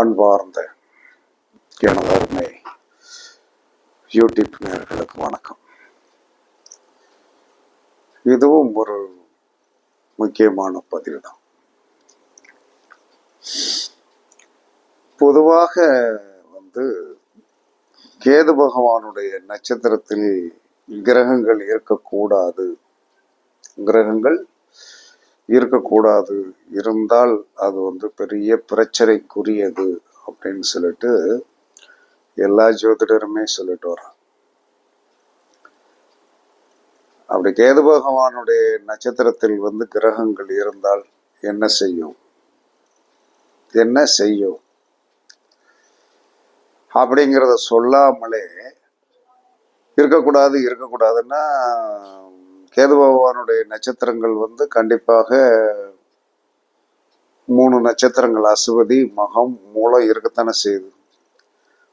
அன்பார்ந்த எனது அருமை யூடியூப் நேர்களுக்கு வணக்கம். இதுவும் ஒரு முக்கியமான பதிவு தான் பொதுவாக வந்து கேது பகவானுடைய நட்சத்திரத்தில் கிரகங்கள் இருக்கக்கூடாது. கிரகங்கள் இருக்கக்கூடாது. இருந்தால் அது வந்து பெரிய பிரச்சனைக்குரியது அப்படின்னு சொல்லிட்டு எல்லா ஜோதிடருமே சொல்லிட்டு வர்றாங்க. அப்படி கேது பகவானுடைய நட்சத்திரத்தில் வந்து கிரகங்கள் இருந்தால் என்ன செய்யும்? என்ன செய்யும்? அப்படிங்கிறத சொல்லாமலே இருக்கக்கூடாது இருக்கக்கூடாதுன்னா கேது பகவானுடைய நட்சத்திரங்கள் வந்து கண்டிப்பாக மூணு நட்சத்திரங்கள் அசுவதி மகம் மூலம் இருக்கத்தானே செய்யுது.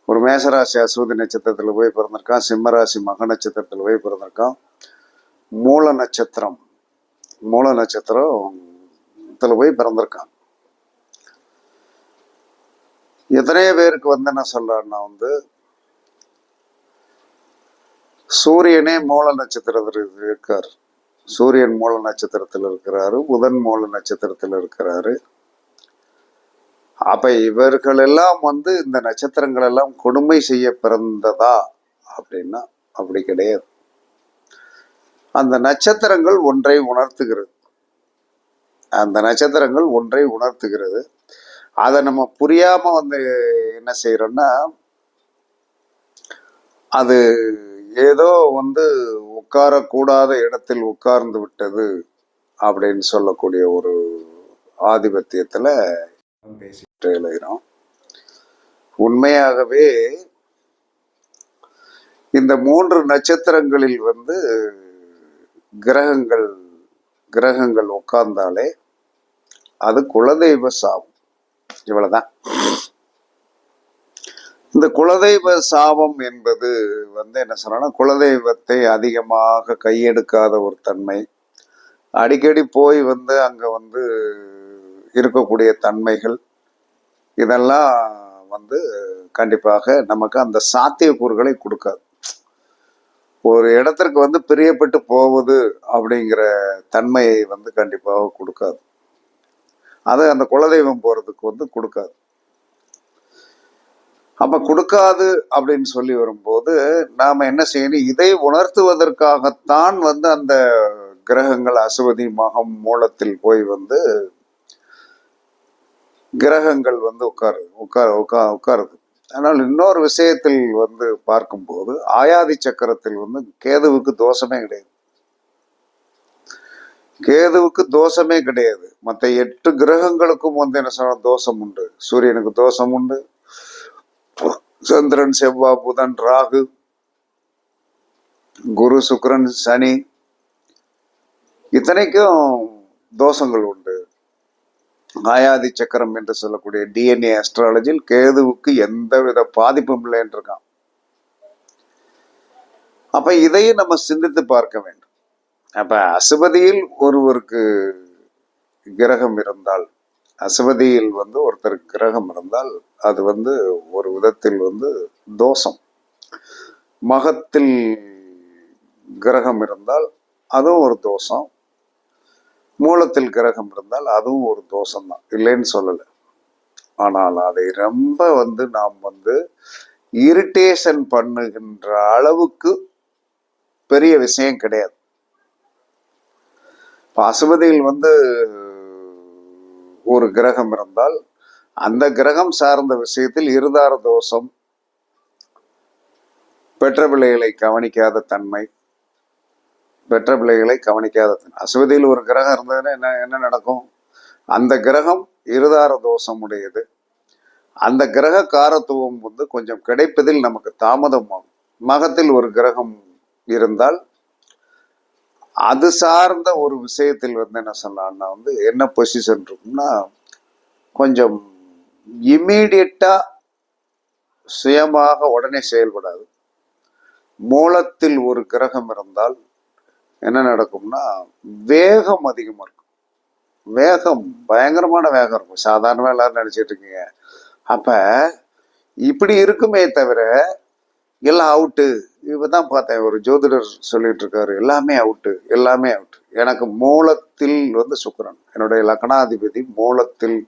ஒரு மேசராசி அசுவதி நட்சத்திரத்தில் போய் பிறந்திருக்கான் சிம்மராசி மக நட்சத்திரத்தில் போய் பிறந்திருக்கான். மூல நட்சத்திரம் மூல நட்சத்திரத்தில் போய் பிறந்திருக்கான். எத்தனையோ பேருக்கு வந்து என்ன சொல்றாருன்னா வந்து சூரியனே மூல நட்சத்திரத்தில் இருக்கார். சூரியன் மூல நட்சத்திரத்தில் இருக்கிறாரு புதன் மூல நட்சத்திரத்தில் இருக்கிறாரு. அப்ப இவர்கள் எல்லாம் வந்து இந்த நட்சத்திரங்கள் எல்லாம் கொடுமை செய்ய பிறந்ததா அப்படின்னா அப்படி கிடையாது. அந்த நட்சத்திரங்கள் ஒன்றை உணர்த்துகிறது. அந்த நட்சத்திரங்கள் ஒன்றை உணர்த்துகிறது. அதை நம்ம புரியாம வந்து என்ன செய்யறோம்னா அது ஏதோ வந்து உட்காரக்கூடாத இடத்தில் உட்கார்ந்து விட்டது அப்படின்னு சொல்லக்கூடிய ஒரு ஆதிபத்தியத்தில் பேசிட்டு எழுகிறோம் உண்மையாகவே இந்த மூன்று நட்சத்திரங்களில் வந்து கிரகங்கள் கிரகங்கள் உட்கார்ந்தாலே அது குலதெய்வ சாபம். இவ்வளவுதான். இந்த குலதெய்வ சாபம் என்பது வந்து என்ன சொல்லணும்னா குலதெய்வத்தை அதிகமாக கையெடுக்காத ஒரு தன்மை. அடிக்கடி போய் வந்து அங்கே வந்து இருக்கக்கூடிய தன்மைகள் இதெல்லாம் வந்து கண்டிப்பாக நமக்கு அந்த சாத்தியக்கூறுகளை கொடுக்காது. ஒரு இடத்திற்கு வந்து பிரியப்பட்டு போவது அப்படிங்கிற தன்மையை வந்து கண்டிப்பாக கொடுக்காது. அது அந்த குலதெய்வம் போகிறதுக்கு வந்து கொடுக்காது. அப்ப கொடுக்காது அப்படின்னு சொல்லி வரும்போது நாம என்ன செய்யணும்? இதை உணர்த்துவதற்காகத்தான் வந்து அந்த கிரகங்கள் அசுவதி மகம் மூலத்தில் போய் வந்து கிரகங்கள் வந்து உட்காரு உட்கார உட்கா உட்காருது. ஆனால் இன்னொரு விஷயத்தில் வந்து பார்க்கும்போது ஆயாதி சக்கரத்தில் வந்து கேதுவுக்கு தோஷமே கிடையாது. கேதுவுக்கு தோஷமே கிடையாது. மற்ற எட்டு கிரகங்களுக்கும் வந்து என்ன சொன்ன தோஷம் உண்டு. சூரியனுக்கு தோஷம் உண்டு. சந்திரன் செவ்வா புதன் ராகு குரு சுக்கரன் சனி. இத்தனைக்கும் தோஷங்கள் உண்டு. ஆயாதி சக்கரம் என்று சொல்லக்கூடிய டிஎன்ஏ அஸ்ட்ராலஜியில் கேதுவுக்கு எந்தவித பாதிப்பும் இல்லைன்னு இருக்கான் அப்ப இதையும் நம்ம சிந்தித்து பார்க்க வேண்டும். அப்ப அசுபதியில் ஒருவருக்கு கிரகம் இருந்தால் அசுவதியில் வந்து ஒருத்தருக்கு கிரகம் இருந்தால் அது வந்து ஒரு விதத்தில் வந்து தோஷம். மகத்தில் கிரகம் இருந்தால் அதுவும் ஒரு தோஷம். மூலத்தில் கிரகம் இருந்தால் அதுவும் ஒரு தோஷம்தான். இல்லைன்னு சொல்லலை. ஆனால் அதை ரொம்ப வந்து நாம் வந்து இரிட்டேஷன் பண்ணுகின்ற அளவுக்கு பெரிய விஷயம் கிடையாது. இப்போ அசுமதியில் வந்து ஒரு கிரகம் இருந்தால் அந்த கிரகம் சார்ந்த விஷயத்தில் இருதார தோஷம் பெற்ற பிள்ளைகளை கவனிக்காத தன்மை பெற்ற பிள்ளைகளை கவனிக்காத தன்மை. அசுவதியில் ஒரு கிரகம் இருந்ததுன்னா என்ன என்ன நடக்கும்? அந்த கிரகம் இருதார தோஷம் உடையது. அந்த கிரக காரத்துவம் வந்து கொஞ்சம் கிடைப்பதில் நமக்கு தாமதமாகும். மகத்தில் ஒரு கிரகம் இருந்தால் அது சார்ந்த ஒரு விஷயத்தில் வந்து என்ன சொல்லலாம்னா வந்து என்ன பொசிஷன் இருக்கும்னா கொஞ்சம் இம்மீடியட்டாக சுயமாக உடனே செயல்படாது. மூலத்தில் ஒரு கிரகம் இருந்தால் என்ன நடக்கும்னா வேகம் அதிகமாக இருக்கும். வேகம் பயங்கரமான வேகம் இருக்கும். சாதாரணமாக எல்லாரும் நினச்சிட்டு இருக்கீங்க. அப்போ இப்படி இருக்குமே தவிர எல்லாம் அவுட்டு இப்பதான் பார்த்தேன் ஒரு ஜோதிடர் சொல்லிட்டு இருக்காரு எல்லாமே அவுட்டு எல்லாமே அவுட்டு எனக்கு மூலத்தில் வந்து சுக்கிரன் என்னுடைய லக்னாதிபதி மூலத்தில்.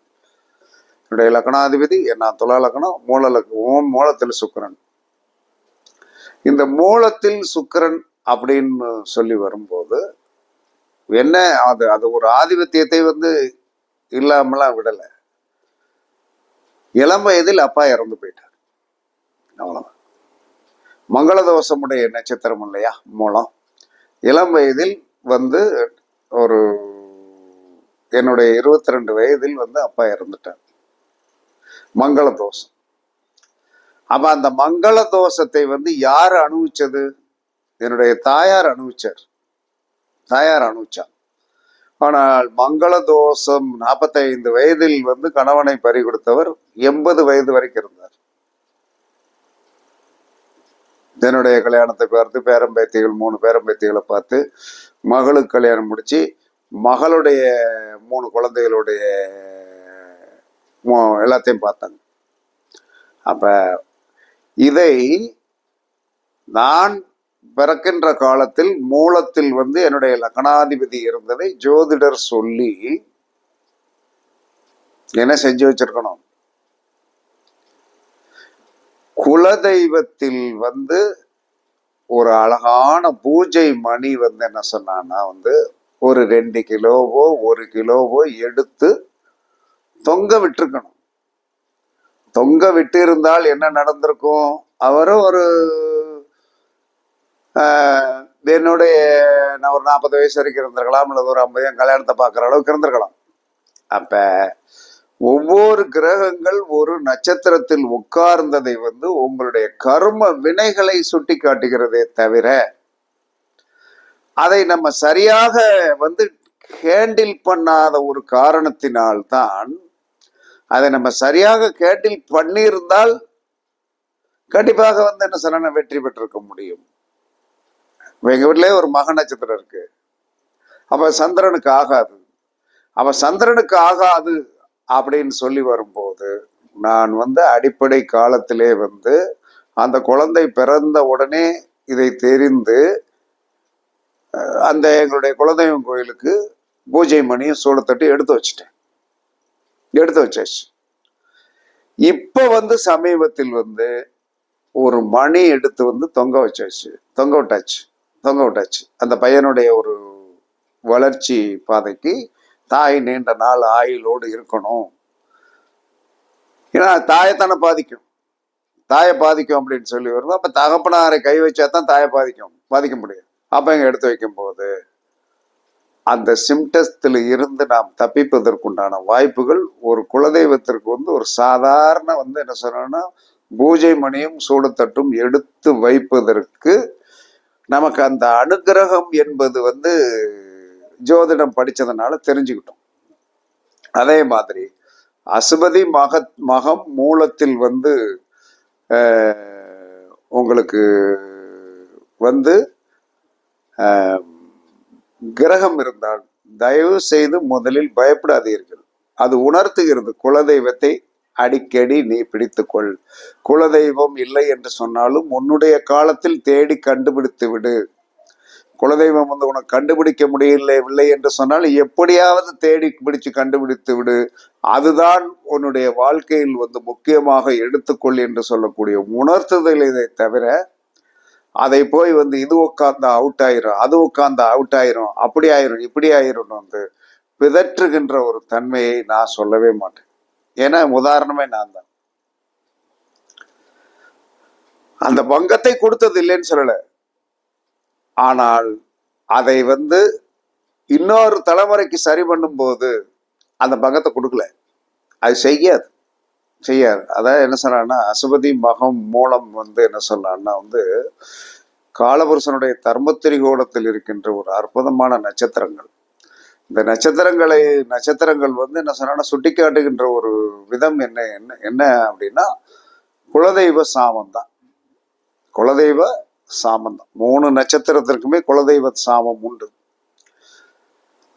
என்னுடைய லக்னாதிபதி நான் துலா லக்னம் மூல லக் ஓம் மூலத்தில் சுக்கரன். இந்த மூலத்தில் சுக்கிரன் அப்படின்னு சொல்லி வரும்போது என்ன அது அது ஒரு ஆதிபத்தியத்தை வந்து இல்லாமலாம் விடலை. இளம் வயதில் அப்பா இறந்து போயிட்டார். அவ்வளோதான் மங்கள தோஷமுடைய நட்சத்திரம் இல்லையா? மூலம். இளம் வயதில் வந்து ஒரு என்னுடைய இருபத்தி ரெண்டு வயதில் வந்து அப்பா இறந்துட்டார். மங்கள தோஷம் அப்ப அந்த மங்கள தோஷத்தை வந்து யார் அனுபவிச்சது? என்னுடைய தாயார் அனுபவிச்சார். தாயார் அனுபவிச்சார். ஆனால் மங்கள தோஷம் நாற்பத்தைந்து வயதில் வந்து கணவனை பறி கொடுத்தவர் எண்பது வயது வரைக்கும் இருந்தார். என்னுடைய கல்யாணத்தை பார்த்து பேரம்பேத்திகள் மூணு பேரம்பேத்திகளை பார்த்து மகளுக்கு கல்யாணம் முடித்து மகளுடைய மூணு குழந்தைகளுடைய எல்லாத்தையும் பார்த்தாங்க. அப்போ இதை நான் பிறக்கின்ற காலத்தில் மூலத்தில் வந்து என்னுடைய லக்னாதிபதி இருந்ததை ஜோதிடர் சொல்லி என்ன செஞ்சு வச்சிருக்கணும்? குலதெய்வத்தில் வந்து ஒரு அழகான பூஜை மணி வந்து என்ன சொன்னான்னா வந்து ஒரு ரெண்டு கிலோவோ ஒரு கிலோவோ எடுத்து தொங்க விட்டிருக்கணும். தொங்க விட்டு இருந்தால் என்ன நடந்திருக்கும்? அவரும் ஒரு ஆஹ், என்னுடைய நான் ஒரு நாற்பது வயசு வரைக்கும் இருந்திருக்கலாம் அல்லது ஒரு ஐம்பது கல்யாணத்தை பார்க்குற அளவுக்கு இருந்திருக்கலாம். அப்ப ஒவ்வொரு கிரகங்கள் ஒரு நட்சத்திரத்தில் உட்கார்ந்ததை வந்து உங்களுடைய கர்ம வினைகளை சுட்டி காட்டுகிறதே தவிர அதை நம்ம சரியாக வந்து ஹேண்டில் பண்ணாத ஒரு காரணத்தினால்தான் அதை நம்ம சரியாக கேண்டில் பண்ணியிருந்தால் கண்டிப்பாக வந்து என்ன சொன்ன வெற்றி பெற்றிருக்க முடியும். இப்ப எங்க வீட்டிலே ஒரு மக நட்சத்திரம் இருக்கு. அப்ப சந்திரனுக்கு ஆகாது. அவ சந்திரனுக்கு ஆகாது அப்படின்னு சொல்லி வரும்போது நான் வந்து அடிப்படை காலத்திலே வந்து அந்த குழந்தை பிறந்த உடனே இதை தெரிந்து அந்த எங்களுடைய குலதெய்வம் கோயிலுக்கு பூஜை மணியும் சூளத்தட்டு எடுத்து வச்சிட்டேன். எடுத்து வச்சாச்சு. இப்போ வந்து சமீபத்தில் வந்து ஒரு மணி எடுத்து வந்து தொங்க வச்சாச்சு. தொங்க விட்டாச்சு. தொங்க விட்டாச்சு. அந்த பையனுடைய ஒரு வளர்ச்சி பாதைக்கு தாய் நீண்ட நாள் ஆயுளோடு இருக்கணும். ஏன்னா தாயத்தானே பாதிக்கும். தாயை பாதிக்கும் அப்படின்னு சொல்லி வரும் அப்போ தகப்பனாரை கை வச்சா தான் தாயை பாதிக்கும். பாதிக்க முடியும் அப்போ இங்க எடுத்து வைக்கும் போது அந்த சிம்டஸ்ல இருந்து நாம் தப்பிப்பதற்குண்டான வாய்ப்புகள் ஒரு குலதெய்வத்திற்கு வந்து ஒரு சாதாரண வந்து என்ன சொல்லணும்னா பூஜை மணியும் சூடத்தட்டும் எடுத்து வைப்பதற்கு நமக்கு அந்த அனுக்கிரகம் என்பது வந்து ஜோதிடம் படித்ததுனால தெரிஞ்சுக்கிட்டோம். அதே மாதிரி அசுபதி மக மகம் மூலத்தில் வந்து உங்களுக்கு வந்து கிரகம் இருந்தால் தயவு செய்து முதலில் பயப்படாதீர்கள். அது உணர்த்துகிறது. குலதெய்வத்தை அடிக்கடி நீ பிடித்துக்கொள். குலதெய்வம் இல்லை என்று சொன்னாலும் உன்னுடைய காலத்தில் தேடி கண்டுபிடித்து விடு. குலதெய்வம் வந்து உனக்கு கண்டுபிடிக்க முடியவில்லை என்று சொன்னால் எப்படியாவது தேடி பிடிச்சு கண்டுபிடித்து விடு. அதுதான் உன்னுடைய வாழ்க்கையில் வந்து முக்கியமாக எடுத்துக்கொள் என்று சொல்லக்கூடிய உணர்த்துதல் இதை தவிர அதை போய் வந்து இது உட்கார்ந்தா அவுட் ஆயிரும் அது உட்கார்ந்தா அவுட் ஆயிரும் அப்படி ஆயிரும் இப்படி ஆயிரும் வந்து பிதற்றுகின்ற ஒரு தன்மையை நான் சொல்லவே மாட்டேன். ஏன்னா உதாரணமே நான் தான். அந்த பங்கத்தை கொடுத்தது இல்லைன்னு சொல்லலை. ஆனால் அதை வந்து இன்னொரு தலைமுறைக்கு சரி பண்ணும்போது அந்த பங்கத்தை கொடுக்கல. அது செய்யாது. செய்யாது. அதான் என்ன சொன்னான்னா அசுபதி மகம் மூலம் வந்து என்ன சொன்னான்னா வந்து காலபுருஷனுடைய தர்மத்திரிகோணத்தில் இருக்கின்ற ஒரு அற்புதமான நட்சத்திரங்கள். இந்த நட்சத்திரங்களை நட்சத்திரங்கள் வந்து என்ன சொன்னா சுட்டிக்காட்டுகின்ற ஒரு விதம் என்ன என்ன என்ன அப்படின்னா குலதெய்வ சாமம் தான் குலதெய்வ சாமம் தான் மூணு நட்சத்திரத்திற்குமே குலதெய்வ சாமம் உண்டு.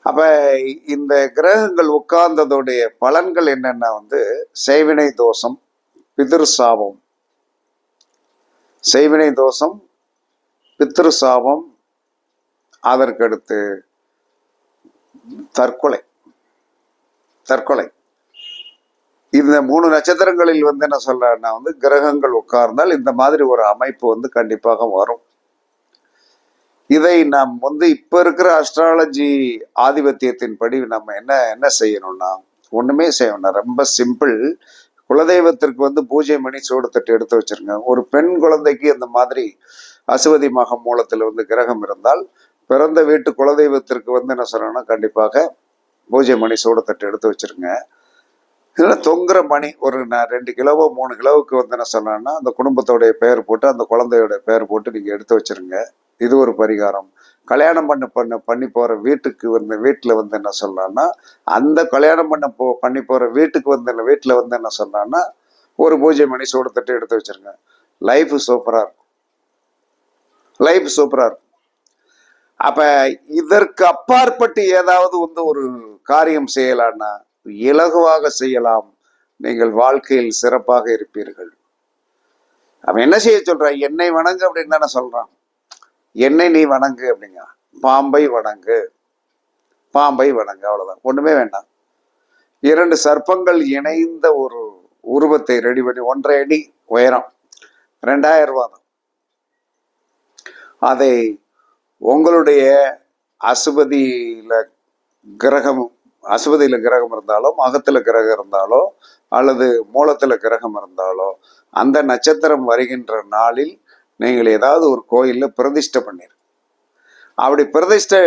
அப்ப இந்த கிரகங்கள் உட்கார்ந்ததுடைய பலன்கள் என்னென்னா வந்து செய்வினை தோஷம் பிதிரு சாபம். செய்வினை தோஷம் பித்ரு சாபம் அதற்கடுத்து தற்கொலை. தற்கொலை. இந்த மூணு நட்சத்திரங்களில் வந்து என்ன சொல்றேன்னா வந்து கிரகங்கள் உட்கார்ந்தால் இந்த மாதிரி ஒரு அமைப்பு வந்து கண்டிப்பாக வரும். இதை நாம் வந்து இப்ப இருக்கிற அஸ்ட்ராலஜி ஆதிபத்தியத்தின் படி நம்ம என்ன என்ன செய்யணும்னா ஒண்ணுமே செய்யணும் ரொம்ப சிம்பிள் குலதெய்வத்திற்கு வந்து பூஜை மணி சூடு தட்டு எடுத்து வச்சிருங்க. ஒரு பெண் குழந்தைக்கு அந்த மாதிரி அசுவதி மகம் மூலத்தில் வந்து கிரகம் இருந்தால் பிறந்த வீட்டு குலதெய்வத்திற்கு வந்து என்ன சொல்லணும்னா கண்டிப்பாக பூஜை மணி சூடு தட்டு எடுத்து வச்சிருங்க. இதில் தொங்குற மணி ஒரு நான் ரெண்டு கிலோவோ மூணு கிலோவுக்கு வந்து என்ன சொன்னேன்னா அந்த குடும்பத்தோடைய பெயர் போட்டு அந்த குழந்தையோட பெயர் போட்டு நீங்கள் எடுத்து வச்சிருங்க. இது ஒரு பரிகாரம். கல்யாணம் பண்ண பண்ண பண்ணி போகிற வீட்டுக்கு வந்து வீட்டில் வந்து என்ன சொல்லலாம்னா அந்த கல்யாணம் பண்ண போ பண்ணி போகிற வீட்டுக்கு வந்து வீட்டில் வந்து என்ன சொன்னான்னா ஒரு பூஜை மணி சூடு தட்டு எடுத்து வச்சிருங்க. லைஃப் சூப்பராக இருக்கும். லைஃப் சூப்பராக இருக்கும். அப்போ இதற்கு அப்பாற்பட்டு ஏதாவது வந்து ஒரு காரியம் செய்யலான்னா இலகுவாக செய்யலாம். நீங்கள் வாழ்க்கையில் சிறப்பாக இருப்பீர்கள். அவன் என்ன செய்ய சொல்றான்? என்னை வணங்கு அப்படின்னு தானே சொல்றான். என்னை நீ வணங்கு அப்படிங்க. பாம்பை வணங்கு பாம்பை வணங்கு அவ்வளவுதான். ஒண்ணுமே வேண்டாம். இரண்டு சர்ப்பங்கள் இணைந்த ஒரு உருவத்தை ரெடி பண்ணி ஒன்றரை அடி உயரம் ரெண்டாயிரம் ரூபா தான். அதை உங்களுடைய அசுபதியில கிரகம் அசுவதியில் கிரகம் இருந்தாலோ மகத்தில் கிரகம் இருந்தாலோ அல்லது மூலத்தில் கிரகம் இருந்தாலோ அந்த நட்சத்திரம் வருகின்ற நாளில் நீங்கள் ஏதாவது ஒரு கோயிலில் பிரதிஷ்டை பண்ணிரு. அப்படி பிரதிஷ்டை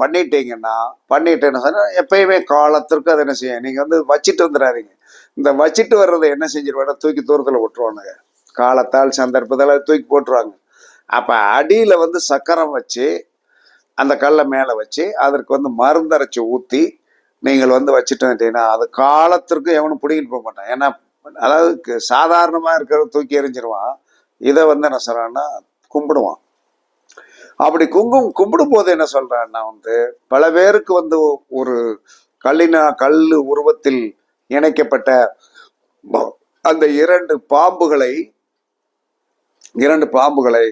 பண்ணிட்டீங்கன்னா பண்ணிட்டேன்னு சொன்னால் எப்பயுமே காலத்திற்கு அதை என்ன செய்யும்? நீங்கள் வந்து வச்சிட்டு வந்துடாதீங்க. இந்த வச்சிட்டு வர்றதை என்ன செஞ்சிருவாங்க? தூக்கி தூரத்தில் விட்டுருவானுங்க. காலத்தால் சந்தர்ப்பத்தால் தூக்கி போட்டுருவாங்க. அப்போ அடியில் வந்து சக்கரம் வச்சு அந்த கல்லை மேலே வச்சு அதற்கு வந்து மருந்தரைச்சி ஊற்றி நீங்கள் வந்து வச்சுட்டு அது காலத்திற்கும் எவனும் பிடிக்கிட்டு போக மாட்டான். ஏன்னா அதாவது சாதாரணமாக சாதாரணமா இருக்கிறத தூக்கி எறிஞ்சிருவான். இதை வந்து என்ன சொல்கிறான்னா கும்பிடுவான். அப்படி குங்கும் கும்பிடும் போது என்ன சொல்கிறான்னா வந்து பல பேருக்கு வந்து ஒரு கல்லினா கல் உருவத்தில் இணைக்கப்பட்ட அந்த இரண்டு பாம்புகளை இரண்டு பாம்புகளை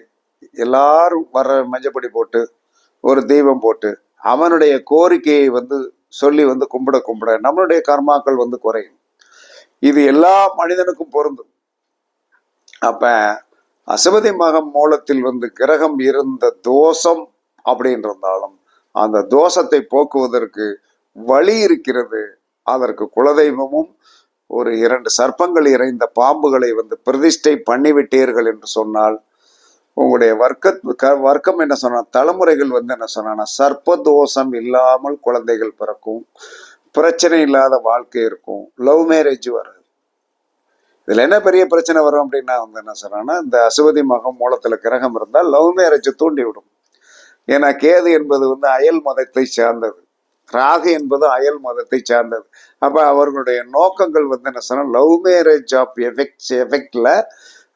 எல்லாரும் வர மஞ்சப்படி போட்டு ஒரு தீபம் போட்டு அவனுடைய கோரிக்கையை வந்து சொல்லி வந்து கும்பிட கும்பிட நம்மளுடைய கர்மாக்கள் வந்து குறையும். இது எல்லா மனிதனுக்கும் பொருந்தும். அப்ப அசுபதி மகம் மூலத்தில் வந்து கிரகம் இருந்த தோஷம் அப்படின்னு இருந்தாலும் அந்த தோஷத்தை போக்குவதற்கு வழி இருக்கிறது. அதற்கு குலதெய்வமும் ஒரு இரண்டு சர்ப்பங்கள் இறைந்த பாம்புகளை வந்து பிரதிஷ்டை பண்ணிவிட்டீர்கள் என்று சொன்னால் உங்களுடைய வர்க்க வர்க்கம் என்ன சொன்னா தலைமுறைகள் வந்து என்ன சொன்னா சர்ப்ப தோஷம் இல்லாமல் குழந்தைகள் பிறக்கும் பிரச்சனை இல்லாத வாழ்க்கை இருக்கும் லவ் மேரேஜ் வரும் இதுல என்ன பெரிய பிரச்சனை வரும் அப்படின்னா வந்து என்ன சொல்றாங்கன்னா இந்த அசுவதி மகம் மூலத்துல கிரகம் இருந்தால் லவ் மேரேஜ் தூண்டி விடும் ஏன்னா கேது என்பது வந்து அயல் மதத்தை சார்ந்தது. ராகு என்பது அயல் மதத்தை சார்ந்தது. அப்ப அவர்களுடைய நோக்கங்கள் வந்து என்ன சொன்னா லவ் மேரேஜ் ஆஃப் எஃபெக்ட் எஃபெக்ட்ல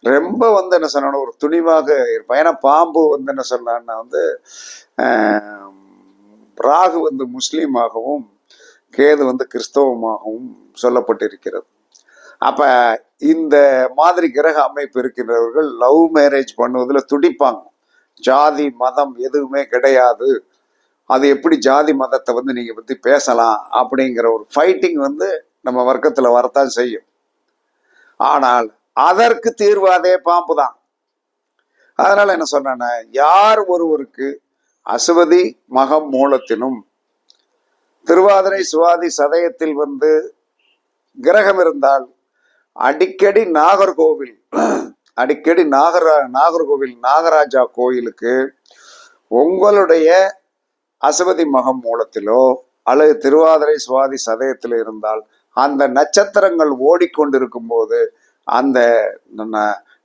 ரொம்ப வந்து என்ன சொன்னா ஒரு துணிவாக இருப்பான். ஏன்னா பாம்பு வந்து என்ன சொன்னான்னா வந்து ராகு வந்து முஸ்லீமாகவும் கேது வந்து கிறிஸ்தவமாகவும் சொல்லப்பட்டிருக்கிறது. அப்ப இந்த மாதிரி கிரக அமைப்பு இருக்கின்றவர்கள் லவ் மேரேஜ் பண்ணுவதில் துடிப்பாங்க. ஜாதி மதம் எதுவுமே கிடையாது. அது எப்படி ஜாதி மதத்தை வந்து நீங்க பத்தி பேசலாம் அப்படிங்கிற ஒரு ஃபைட்டிங் வந்து நம்ம வர்க்கத்தில் வரத்தான் செய்யும். ஆனால் அதற்கு தீர்வு அதே பாம்பு தான் அதனால என்ன சொன்னேன்னா யார் ஒருவருக்கு அசுவதி மகம் மூலத்தினும் திருவாதிரை சுவாதி சதயத்தில் வந்து கிரகம் இருந்தால் அடிக்கடி நாகர்கோவில் அடிக்கடி நாகரா நாகர்கோவில் நாகராஜா கோயிலுக்கு உங்களுடைய அசுவதி மகம் மூலத்திலோ அல்லது திருவாதிரை சுவாதி சதயத்தில் இருந்தால் அந்த நட்சத்திரங்கள் ஓடிக்கொண்டிருக்கும் போது அந்த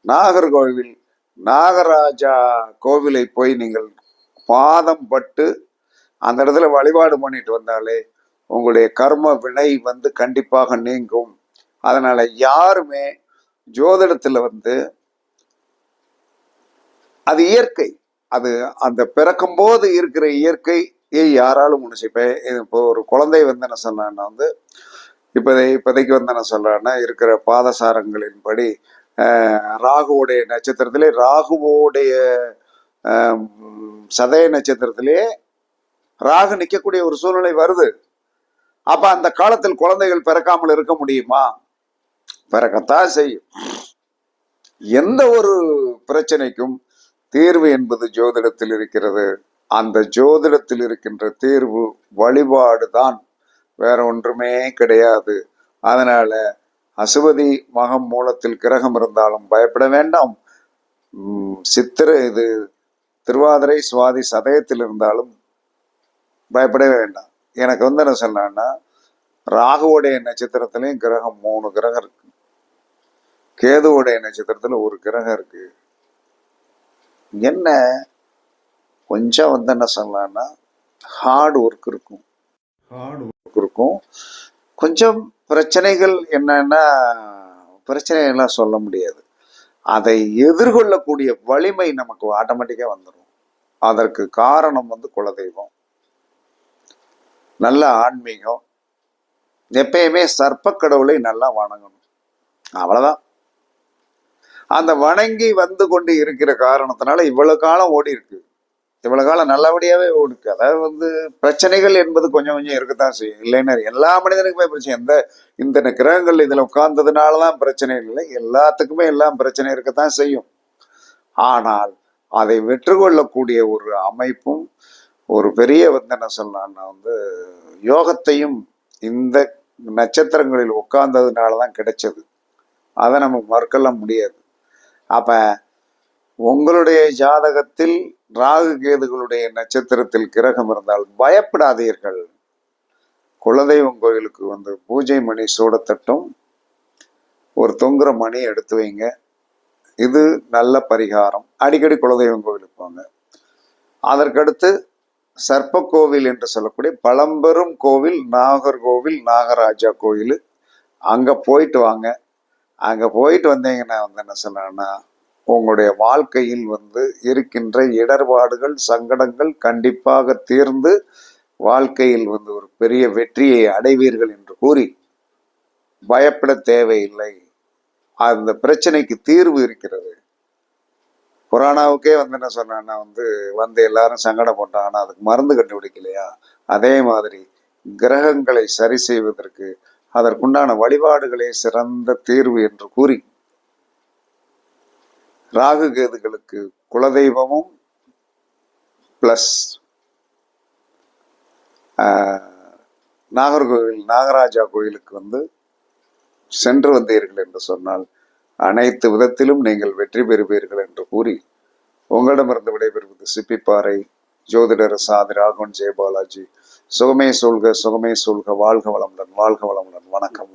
நாகர்கோவில் நாகராஜா கோவிலை போய் நீங்கள் பாதம் பட்டு அந்த இடத்துல வழிபாடு பண்ணிட்டு வந்தாலே உங்களுடைய கர்ம வினை வந்து கண்டிப்பாக நீங்கும். அதனால யாருமே ஜோதிடத்துல வந்து அது இயற்கை. அது அந்த பிறக்கும் போது இருக்கிற இயற்கையை யாராலும் ஒன்று இப்போ இப்போ ஒரு குழந்தை வந்து என்ன சொன்னான்னா வந்து இப்போதை இப்போதைக்கு வந்து நான் சொல்கிறேன்னா இருக்கிற பாதசாரங்களின்படி ராகுவோடைய நட்சத்திரத்திலே ராகுவோடைய சதய நட்சத்திரத்திலே ராகு நிற்கக்கூடிய ஒரு சூழ்நிலை வருது. அப்போ அந்த காலத்தில் குழந்தைகள் பிறக்காமல் இருக்க முடியுமா? பிறக்கத்தான் செய்யும். எந்த ஒரு பிரச்சனைக்கும் தீர்வு என்பது ஜோதிடத்தில் இருக்கிறது. அந்த ஜோதிடத்தில் இருக்கின்ற தீர்வு வழிபாடு தான் வேற ஒன்றுமே கிடையாது. அதனால அசுவதி மகம் மூலத்தில் கிரகம் இருந்தாலும் பயப்பட வேண்டாம். சித்திரை இது திருவாதிரை சுவாதி சதயத்தில் இருந்தாலும் பயப்படவே வேண்டாம். எனக்கு வந்து என்ன சொன்னான்னா ராகுவோடைய நட்சத்திரத்திலையும் கிரகம் மூணு கிரகம் இருக்கு. கேதுவோடைய நட்சத்திரத்தில் ஒரு கிரகம் இருக்கு. என்ன? கொஞ்சம் வந்து என்ன சொல்லலாம்னா ஹார்ட் ஒர்க் இருக்கும். ஹார்ட் ஒர்க் இருக்கும். கொஞ்சம் பிரச்சனைகள் என்னன்னா பிரச்சனை எல்லாம் சொல்ல முடியாது. அதை எதிர்கொள்ளக்கூடிய வலிமை நமக்கு ஆட்டோமேட்டிக்காக வந்துடும் அதற்கு காரணம் வந்து குலதெய்வம். நல்ல ஆன்மீகம். எப்பயுமே சர்ப்ப கடவுளை நல்லா வணங்கணும். அவ்வளோதான் அந்த வணங்கி வந்து கொண்டு இருக்கிற காரணத்தினால இவ்வளவு காலம் ஓடி இருக்கு இவ்வளவு காலம் நல்லபடியாவே ஓடுக்கு அதாவது வந்து பிரச்சனைகள் என்பது கொஞ்சம் கொஞ்சம் இருக்கத்தான் செய்யும். இல்லைன்னா எல்லா மனிதனுக்குமே பிரச்சனை. எந்த இந்த கிரகங்கள் இதுல உட்கார்ந்ததுனாலதான் பிரச்சனை இல்லை. எல்லாத்துக்குமே எல்லாம் பிரச்சனை இருக்கத்தான் செய்யும். ஆனால் அதை வெற்றி கொள்ளக்கூடிய ஒரு அமைப்பும் ஒரு பெரிய வந்து என்ன சொல்லலாம்னா வந்து யோகத்தையும் இந்த நட்சத்திரங்களில் உட்கார்ந்ததுனால தான் கிடைச்சது. அதை நம்ம மறுக்கலாம் முடியாது. அப்ப உங்களுடைய ஜாதகத்தில் ராகு கேதுகளுடைய நட்சத்திரத்தில் கிரகம் இருந்தால் பயப்படாதீர்கள். குலதெய்வம் கோயிலுக்கு வந்து பூஜை மணி சூடத்தட்டும் ஒரு தொங்குற மணி எடுத்து வைங்க. இது நல்ல பரிகாரம். அடிக்கடி குலதெய்வம் கோவிலுக்கு போங்க. அதற்கடுத்து சர்ப்ப கோவில் என்று சொல்லக்கூடிய பழம்பெரும் கோவில் நாகர்கோவில் நாகராஜா கோயில். அங்கே போயிட்டு வாங்க. அங்கே போயிட்டு வந்தீங்கன்னா வந்து என்ன சொன்னா உங்களுடைய வாழ்க்கையில் வந்து இருக்கின்ற இடர்பாடுகள் சங்கடங்கள் கண்டிப்பாக தீர்ந்து வாழ்க்கையில் வந்து ஒரு பெரிய வெற்றியை அடைவீர்கள் என்று கூறி பயப்பட தேவையில்லை. அந்த பிரச்சனைக்கு தீர்வு இருக்கிறது. புராணாவுக்கே வந்து என்ன சொன்னா வந்து வந்து எல்லாரும் சங்கடம் போட்டாங்கன்னா அதுக்கு மருந்து கண்டுபிடிக்கலையா? அதே மாதிரி கிரகங்களை சரி செய்வதற்கு அதற்குண்டான வழிபாடுகளே சிறந்த தீர்வு என்று கூறி ராகு கேதுகளுக்கு குலதெய்வமும் பிளஸ் நாகர்கோவில் நாகராஜா கோயிலுக்கு வந்து சென்று வந்தீர்கள் என்று சொன்னால் அனைத்து விதத்திலும் நீங்கள் வெற்றி பெறுவீர்கள் என்று கூறி உங்களிடமிருந்து விடைபெறுவது சிப்பிப்பாறை ஜோதிடர் சாதி ராகவன் ஜெயபாலாஜி சுகமே சொல்க சுகமே சொல்க வாழ்க வளமுடன் வாழ்க வளமுடன். வணக்கம்.